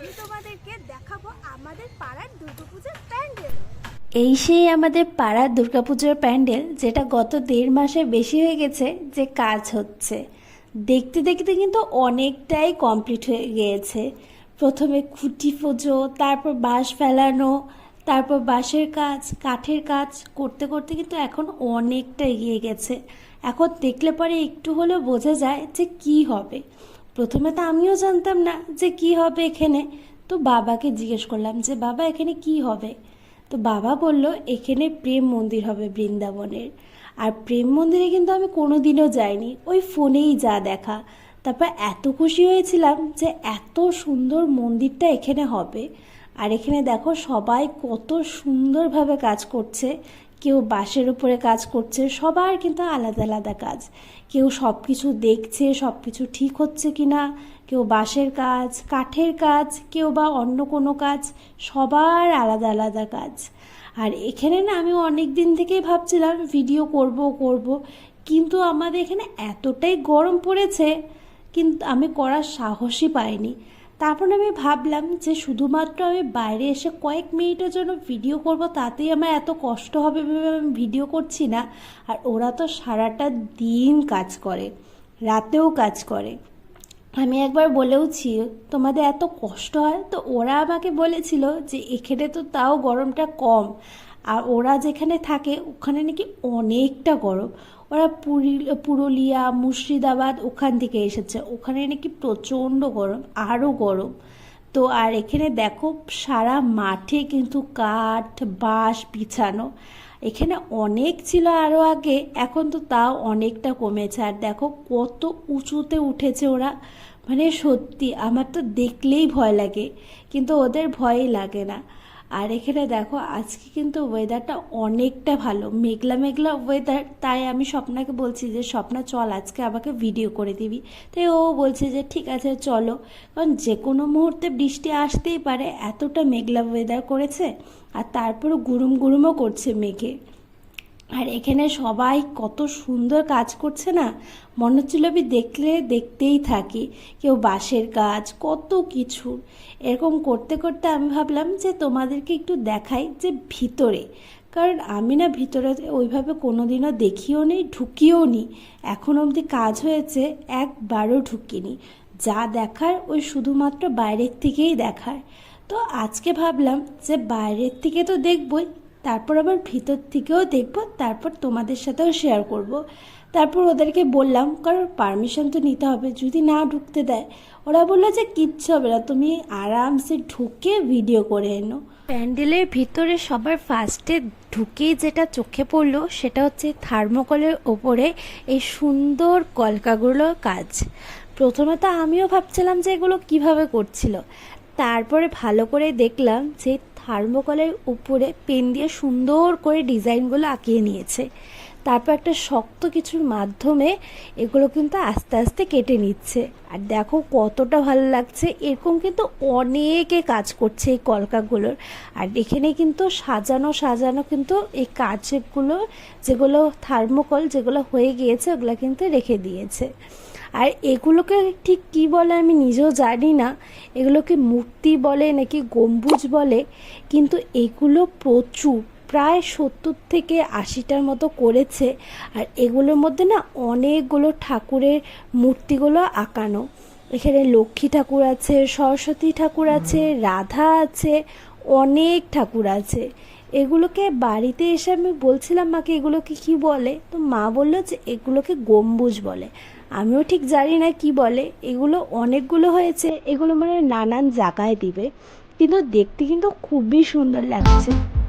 আমি তোমাদেরকে দেখাবো আমাদের পাড়ার দুর্গাপুজোর প্যান্ডেল। এই সেই আমাদের পাড়ার দুর্গাপুজোর প্যান্ডেল, যেটা গত দেড় মাসে বেশি হয়ে গেছে যে কাজ হচ্ছে। দেখতে দেখতে কিন্তু অনেকটাই কমপ্লিট হয়ে গিয়েছে। প্রথমে খুঁটি পুজো, তারপর বাঁশ ফেলানো, তারপর বাঁশের কাজ, কাঠের কাজ করতে করতে কিন্তু এখন অনেকটা এগিয়ে গেছে। এখন দেখলে পরে একটু হলেও বোঝা যায় যে কি হবে। প্রথমে তো আমিও জানতাম না যে কি হবে এখানে। তো বাবাকে জিজ্ঞেস করলাম যে, বাবা, এখানে কি হবে? তো বাবা বলল, এখানে প্রেম মন্দির হবে বৃন্দাবনের। আর প্রেম মন্দিরে কিন্তু আমি কোনোদিনও যাইনি। ওই ফোনেই যা দেখা। তারপর এত খুশি হয়েছিলাম যে এত সুন্দর মন্দিরটা এখানে হবে। আর এখানে দেখো সবাই কত সুন্দরভাবে কাজ করছে। কেউ বাঁশের উপরে কাজ করছে, সবার কিন্তু আলাদা আলাদা কাজ। কেউ সব কিছু দেখছে সব কিছু ঠিক হচ্ছে কি না কেউ বাঁশের কাজ, কাঠের কাজ, কেউ বা অন্য কোনো কাজ, সবার আলাদা আলাদা কাজ। আর এখানে না আমি অনেক দিন থেকেই ভাবছিলাম ভিডিও করব করব, কিন্তু আমাদের এখানে এতটাই গরম পড়েছে, কিন্তু আমি করার সাহসই পাইনি। তারপর আমি ভাবলাম যে শুধুমাত্র আমি বাইরে এসে কয়েক মিনিটের জন্য ভিডিও করব, তাতেই আমার এত কষ্ট হবে ভেবে আমি ভিডিও করছি না। আর ওরা তো সারাটা দিন কাজ করে, রাতেও কাজ করে। আমি একবার বলেওছি, তোমাদের এত কষ্ট হয়? তো ওরা আমাকে বলেছিল যে, এখানে তো তাও গরমটা কম। আর ওরা যেখানে থাকে, ওখানে নাকি অনেকটা গরম। ওরা পুরী, পুরুলিয়া, মুর্শিদাবাদ ওখান থেকে এসেছে। ওখানে নাকি প্রচণ্ড গরম আরও গরম। তো আর এখানে দেখো, সারা মাঠে কিন্তু কাঠ, বাঁশ বিছানো। এখানে অনেক ছিল আরও আগে, এখন তো তাও অনেকটা কমেছে। আর দেখো, কত উঁচুতে উঠেছে ওরা। মানে সত্যি, আমার তো দেখলেই ভয় লাগে, কিন্তু ওদের ভয়ই লাগে না। আর এখানে দেখো, আজকে কিন্তু ওয়েদারটা অনেকটা ভালো। মেঘলা মেঘলা ওয়েদার তাই আমি স্বপ্নাকে বলছি যে, স্বপ্না, চল আজকে আমাকে ভিডিও করে দিবি। তাই ও বলছে যে, ঠিক আছে, চলো। কারণ যে কোনো মুহূর্তে বৃষ্টি আসতেই পারে, এতটা মেঘলা ওয়েদার করেছে। আর তারপরে গুরুম গুরুমও করছে মেঘে। আর এখানে সবাই কত সুন্দর কাজ করছে না? মনে হচ্ছিল আমি দেখলে দেখতেই থাকি। কেউ বাঁশের কাজ কত কিছু। এরকম করতে করতে আমি ভাবলাম যে তোমাদেরকে একটু দেখাই যে ভিতরে। কারণ আমি না ভিতরে ওইভাবে কোনো দিনও দেখিও নি, ঢুকিও নি। এখন অবধি কাজ হয়েছে, একবারও ঢুকিনি। যা দেখার ওই শুধুমাত্র বাইরের থেকেই দেখার। তো আজকে ভাবলাম যে বাইরের থেকে তো দেখবই তারপর আবার ভিতর থেকেও দেখব, তারপর তোমাদের সাথেও শেয়ার করব। তারপর ওদেরকে বললাম কারণ পারমিশন তো নিতে হবে, যদি না ঢুকতে দেয়, ওরা বলল যে কিচ্ছু হবে না, তুমি আরামসে ঢুকে ভিডিও করে এনো প্যান্ডেলের ভিতরে সবার ফার্স্টে ঢুকেই যেটা চোখে পড়ল, সেটা হচ্ছে থার্মোকলের ওপরে এই সুন্দর কলকাগুলোর কাজ প্রথমে তো আমিও ভাবছিলাম যে এগুলো কীভাবে করছিল তারপরে ভালো করে দেখলাম যে থার্মোকলের উপরে পেন দিয়ে সুন্দর করে ডিজাইনগুলো আঁকিয়ে নিয়েছে। তারপর একটা শক্ত কিছুর মাধ্যমে এগুলো কিন্তু আস্তে আস্তে কেটে নিচ্ছে। আর দেখো কতটা ভালো লাগছে, এরকম কিন্তু অনেকে কাজ করছে এই কলকাগুলোর। আর এখানে কিন্তু সাজানো সাজানো কিন্তু এই কাজগুলো যেগুলো থার্মোকল যেগুলো হয়ে গিয়েছে, ওগুলো কিন্তু রেখে দিয়েছে। আর এগুলোকে ঠিক কি বলে আমি নিজেও জানি না। এগুলোকে মূর্তি বলে নাকি গম্বুজ বলে, কিন্তু এগুলো প্রচুর, প্রায় সত্তর থেকে আশিটার মতো করেছে। আর এগুলোর মধ্যে না অনেকগুলো ঠাকুরের মূর্তিগুলো আঁকানো। এখানে লক্ষ্মী ঠাকুর আছে, সরস্বতী ঠাকুর আছে, রাধা আছে, অনেক ঠাকুর আছে। এগুলোকে বাড়িতে এসে আমি বলছিলাম, মাকে এগুলোকে কি বলে? তো মা বলল যে, এগুলোকে গম্বুজ বলে। আমিও ঠিক জানি না কি বলে। এগুলো অনেকগুলো হয়েছে, এগুলো মানে নানান জায়গায় দিবে। কিন্তু দেখতে কিন্তু খুবই সুন্দর লাগছে।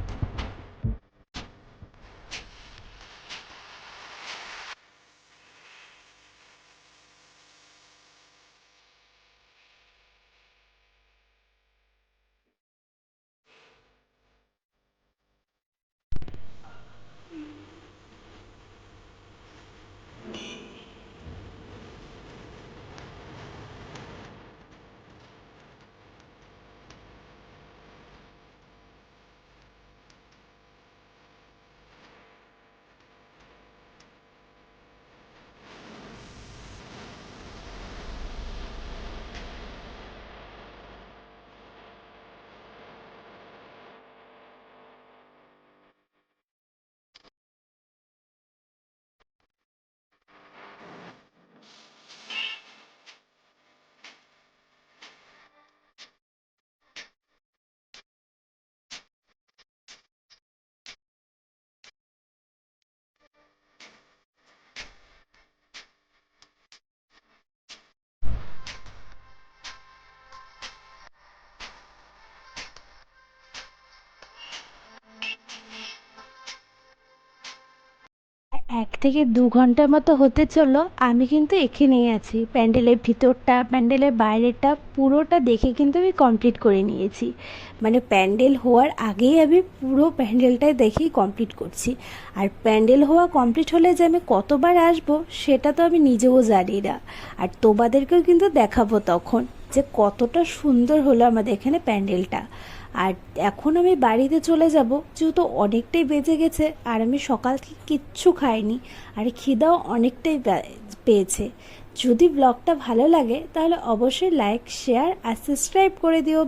এক থেকে দু ঘণ্টার মতো হতে চলল। আমি কিন্তু এখানেই আছি। প্যান্ডেলের ভিতরটা, প্যান্ডেলের বাইরেটা পুরোটা দেখে কিন্তু আমি কমপ্লিট করে নিয়েছি। মানে প্যান্ডেল হওয়ার আগেই আমি পুরো প্যান্ডেলটাই দেখেই কমপ্লিট করছি। আর প্যান্ডেল হওয়া কমপ্লিট হলে যে আমি কতবার আসব, সেটা তো আমি নিজেও জানি না। আর তোমাদেরকেও কিন্তু দেখাবো তখন যে কতটা সুন্দর হলো আমাদের এখানে প্যান্ডেলটা। আর এখন আমি বাড়িতে চলে যাব, যেহেতু অনেকটাই বেজে গেছে আর আমি সকাল থেকে কিচ্ছু খাইনি আর খিদাও অনেকটাই পেয়েছে। যদি ব্লগটা ভালো লাগে তাহলে অবশ্যই লাইক শেয়ার আর সাবস্ক্রাইব করে দিও।